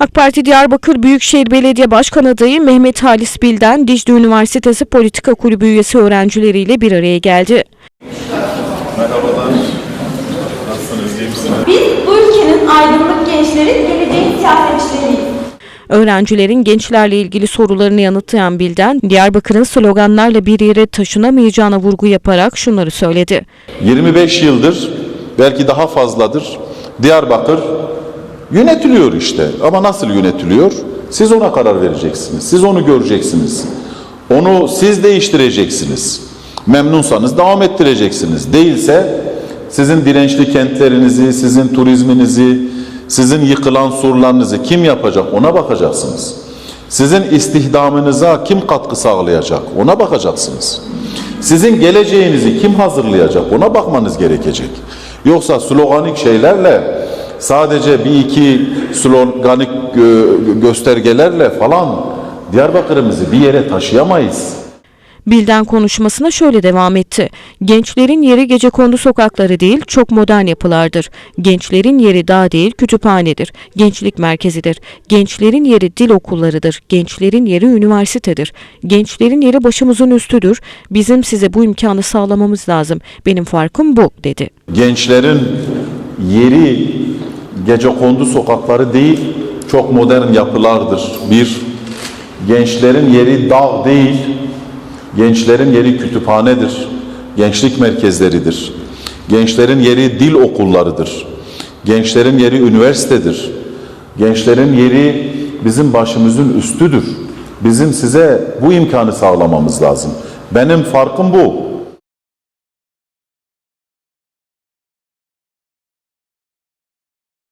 AK Parti Diyarbakır Büyükşehir Belediye Başkan adayı Mehmet Halis Bilden, Dicle Üniversitesi Politika Kulübü üyesi öğrencileriyle bir araya geldi. Merhabalar. Nasılsınız? iyi misiniz? Biz bu ülkenin aydınlık gençlerin geleceğin siyasetçileriyiz. Öğrencilerin gençlerle ilgili sorularını yanıtlayan Bilden, Diyarbakır'ın sloganlarla bir yere taşınamayacağına vurgu yaparak şunları söyledi. 25 yıldır, belki daha fazladır, Diyarbakır yönetiliyor işte. Ama nasıl yönetiliyor? Siz ona karar vereceksiniz. Siz onu göreceksiniz. Onu siz değiştireceksiniz. Memnunsanız devam ettireceksiniz. Değilse sizin dirençli kentlerinizi, sizin turizminizi, sizin yıkılan surlarınızı kim yapacak ona bakacaksınız. Sizin istihdamınıza kim katkı sağlayacak ona bakacaksınız. Sizin geleceğinizi kim hazırlayacak ona bakmanız gerekecek. Yoksa sloganik şeylerle sadece bir iki sloganik gö- göstergelerle falan Diyarbakır'ımızı bir yere taşıyamayız. Bilden konuşmasına şöyle devam etti. Gençlerin yeri gecekondu sokakları değil, çok modern yapılardır. Gençlerin yeri dağ değil, kütüphanedir. Gençlik merkezidir. Gençlerin yeri dil okullarıdır. Gençlerin yeri üniversitedir. Gençlerin yeri başımızın üstüdür. Bizim size bu imkanı sağlamamız lazım. Benim farkım bu, dedi. Gençlerin yeri gecekondu sokakları değil, çok modern yapılardır. Bir, gençlerin yeri dağ değil, gençlerin yeri kütüphanedir, gençlik merkezleridir. Gençlerin yeri dil okullarıdır. Gençlerin yeri üniversitedir. Gençlerin yeri bizim başımızın üstüdür. Bizim size bu imkanı sağlamamız lazım. Benim farkım bu.